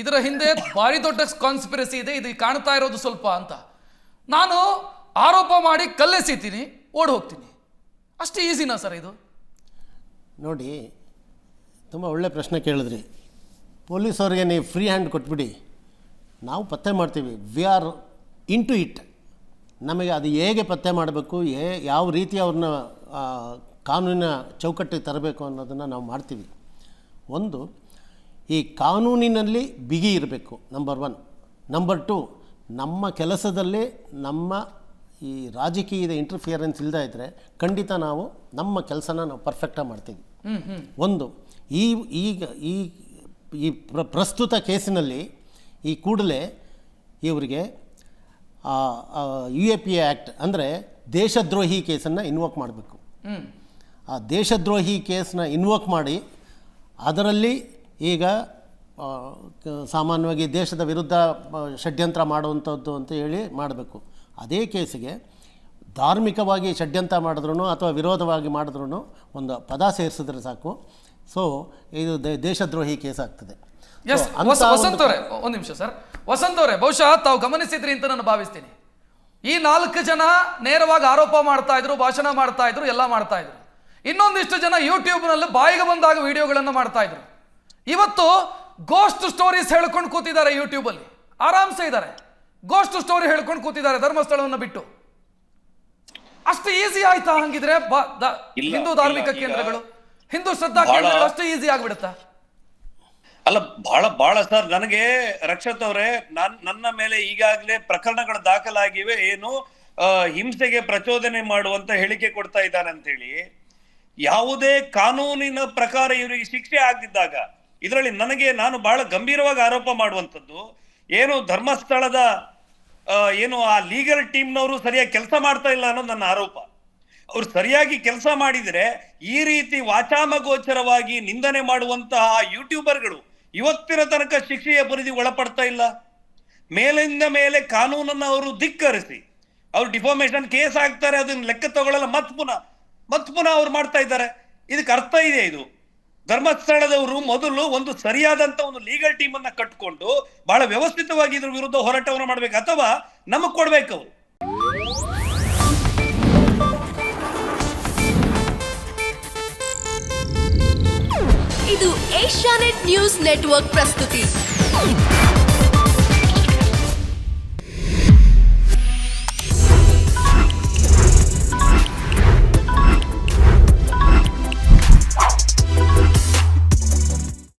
ಇದರ ಹಿಂದೆ ಭಾರಿ ದೊಡ್ಡ ಕಾನ್ಸ್ಪಿರಸಿ ಇದೆ. ಇದು ಕಾಣ್ತಾ ಇರೋದು ಸ್ವಲ್ಪ ಅಂತ. ನಾನು ಆರೋಪ ಮಾಡಿ ಕಲ್ಲೆಸೀತೀನಿ ಓಡಿ ಹೋಗ್ತೀನಿ ಅಷ್ಟು ಈಸಿನಾ ಸರ್ ಇದು? ನೋಡಿ, ತುಂಬ ಒಳ್ಳೆ ಪ್ರಶ್ನೆ ಕೇಳಿದ್ರಿ. ಪೊಲೀಸವ್ರಿಗೆ ನೀವು ಫ್ರೀ ಹ್ಯಾಂಡ್ ಕೊಟ್ಬಿಡಿ. ನಾವು ಪತ್ತೆ ಮಾಡ್ತೀವಿ. We are into it ನಮಗೆ ಅದು ಹೇಗೆ ಪತ್ತೆ ಮಾಡಬೇಕು ಏ ಯಾವ ರೀತಿ ಅವ್ರನ್ನ ಕಾನೂನಿನ ಚೌಕಟ್ಟಿಗೆ ತರಬೇಕು ಅನ್ನೋದನ್ನು ನಾವು ಮಾಡ್ತೀವಿ. ಒಂದು ಈ ಕಾನೂನಿನಲ್ಲಿ ಬಿಗಿ ಇರಬೇಕು ನಂಬರ್ ಒನ್ ನಂಬರ್ ಟು ನಮ್ಮ ಕೆಲಸದಲ್ಲಿ ನಮ್ಮ ಈ ರಾಜಕೀಯದ ಇಂಟರ್ಫಿಯರೆನ್ಸ್ ಇಲ್ಲದೇ ಇದ್ದರೆ ಖಂಡಿತ ನಾವು ನಮ್ಮ ಕೆಲಸನ ನಾವು ಪರ್ಫೆಕ್ಟಾಗಿ ಮಾಡ್ತೀವಿ. ಒಂದು ಈ ಈಗ ಈ ಈ ಪ್ರ ಪ್ರಸ್ತುತ ಕೇಸಿನಲ್ಲಿ ಈ ಕೂಡಲೇ ಇವರಿಗೆ U A P A act ಅಂದರೆ ದೇಶದ್ರೋಹಿ ಕೇಸನ್ನು ಇನ್ವೋಕ್ ಮಾಡಬೇಕು. ಆ ದೇಶದ್ರೋಹಿ ಕೇಸನ್ನ ಇನ್ವೋಕ್ ಮಾಡಿ ಅದರಲ್ಲಿ ಈಗ ಸಾಮಾನ್ಯವಾಗಿ ದೇಶದ ವಿರುದ್ಧ ಷಡ್ಯಂತ್ರ ಮಾಡುವಂಥದ್ದು ಅಂತ ಹೇಳಿ ಮಾಡಬೇಕು. ಅದೇ ಕೇಸಿಗೆ ಧಾರ್ಮಿಕವಾಗಿ ಷಡ್ಯಂತ್ರ ಮಾಡಿದ್ರು ಅಥವಾ ವಿರೋಧವಾಗಿ ಮಾಡಿದ್ರು ಒಂದು ಪದ ಸೇರಿಸಿದ್ರೆ ಸಾಕು. ಸೊ ಇದು ದೇ- ದೇಶದ್ರೋಹಿ ಕೇಸ್ ಆಗ್ತದೆ. ಒಂದು- ಅವರೇ ಒಂದು ನಿಮಿಷ ಸರ್. ವಸಂತ ಅವರೇ ಬಹುಶಃ ತಾವು ಗಮನಿಸಿದ್ರಿ ಅಂತ ನಾನು ಭಾವಿಸ್ತೀನಿ. ಈ ನಾಲ್ಕು ಜನ ನೇರವಾಗಿ ಆರೋಪ ಮಾಡ್ತಾ ಇದ್ರು ಭಾಷಣ ಮಾಡ್ತಾ ಇದ್ರು ಎಲ್ಲ ಮಾಡ್ತಾ ಇದ್ರು. ಇನ್ನೊಂದಿಷ್ಟು ಜನ ಯೂಟ್ಯೂಬ್ನಲ್ಲಿ ಬಾಯಿಗೆ ಬಂದಾಗ ವಿಡಿಯೋಗಳನ್ನು ಮಾಡ್ತಾ ಇದ್ರು. ಇವತ್ತು ಗೋಸ್ಟ್ ಸ್ಟೋರೀಸ್ ಹೇಳ್ಕೊಂಡು ಕೂತಿದ್ದಾರೆ ಯೂಟ್ಯೂಬಲ್ಲಿ ಆರಾಮ್ಸೆ ಇದ್ದಾರೆ. ಗೋಸ್ಟ್ ಸ್ಟೋರಿ ಹೇಳ್ಕೊಂಡು ಕೂತಿದ್ದಾರೆ ಧರ್ಮಸ್ಥಳವನ್ನು ಬಿಟ್ಟು. ಅಷ್ಟು ಈಸಿ ಆಯ್ತಾ ಹಂಗಿದ್ರೆ? ಹಿಂದೂ ಧಾರ್ಮಿಕ ಕೇಂದ್ರಗಳು ಹಿಂದೂ ಶ್ರದ್ಧಾ ಕೇಂದ್ರಗಳು ಅಷ್ಟು ಈಸಿ ಆಗ್ಬಿಡುತ್ತಾ? ಅಲ್ಲ ಬಹಳ ಬಹಳ ಸರ್ ನನಗೆ ರಕ್ಷತ್ ಅವರೇ ನಾನ್ ನನ್ನ ಮೇಲೆ ಈಗಾಗಲೇ ಪ್ರಕರಣಗಳು ದಾಖಲಾಗಿವೆ ಏನು ಹಿಂಸೆಗೆ ಪ್ರಚೋದನೆ ಮಾಡುವಂತ ಹೇಳಿಕೆ ಕೊಡ್ತಾ ಇದ್ದಾನೆ ಅಂತ ಹೇಳಿ ಯಾವುದೇ ಕಾನೂನಿನ ಪ್ರಕಾರ ಇವರಿಗೆ ಶಿಕ್ಷೆ ಆಗದಿದ್ದಾಗ ಇದರಲ್ಲಿ ನನಗೆ ನಾನು ಬಹಳ ಗಂಭೀರವಾಗಿ ಆರೋಪ ಮಾಡುವಂಥದ್ದು, ಏನು ಧರ್ಮಸ್ಥಳದ ಏನು ಆ ಲೀಗಲ್ ಟೀಮ್ನವರು ಸರಿಯಾಗಿ ಕೆಲಸ ಮಾಡ್ತಾ ಇಲ್ಲ ಅನ್ನೋದು ನನ್ನ ಆರೋಪ. ಅವ್ರು ಸರಿಯಾಗಿ ಕೆಲಸ ಮಾಡಿದರೆ ಈ ರೀತಿ ವಾಚಾಮಗೋಚರವಾಗಿ ನಿಂದನೆ ಮಾಡುವಂತಹ ಯೂಟ್ಯೂಬರ್ಗಳು ಇವತ್ತಿನ ತನಕ ಶಿಕ್ಷೆಯ ಪರಿಧಿ ಒಳಪಡ್ತಾ ಇಲ್ಲ. ಮೇಲಿಂದ ಮೇಲೆ ಕಾನೂನನ್ನು ಅವರು ಧಿಕ್ಕರಿಸಿ, ಅವ್ರು ಡಿಫಾರ್ಮೇಶನ್ ಕೇಸ್ ಹಾಕ್ತಾರೆ, ಅದನ್ನ ಲೆಕ್ಕ ತಗೊಳ್ಳಲ್ಲ, ಮತ್ ಪುನಃ ಮತ್ ಪುನಃ ಅವ್ರು ಮಾಡ್ತಾ ಇದ್ದಾರೆ. ಇದಕ್ಕೆ ಅರ್ಥ ಇದೆ ಇದು? ಧರ್ಮಸ್ಥಳದವರು ಮೊದಲು ಒಂದು ಸರಿಯಾದಂತ ಒಂದು ಲೀಗಲ್ ಟೀಮ್ ಅನ್ನ ಕಟ್ಕೊಂಡು ಬಹಳ ವ್ಯವಸ್ಥಿತವಾಗಿ ಇದ್ರ ವಿರುದ್ಧ ಹೋರಾಟವನ್ನು ಮಾಡ್ಬೇಕು ಅಥವಾ ನಮಗ್ ಕೊಡ್ಬೇಕು ಅವರು. ಇದು ಏಷ್ಯಾನೆಟ್ ನ್ಯೂಸ್ ನೆಟ್ವರ್ಕ್ ಪ್ರಸ್ತುತಿ.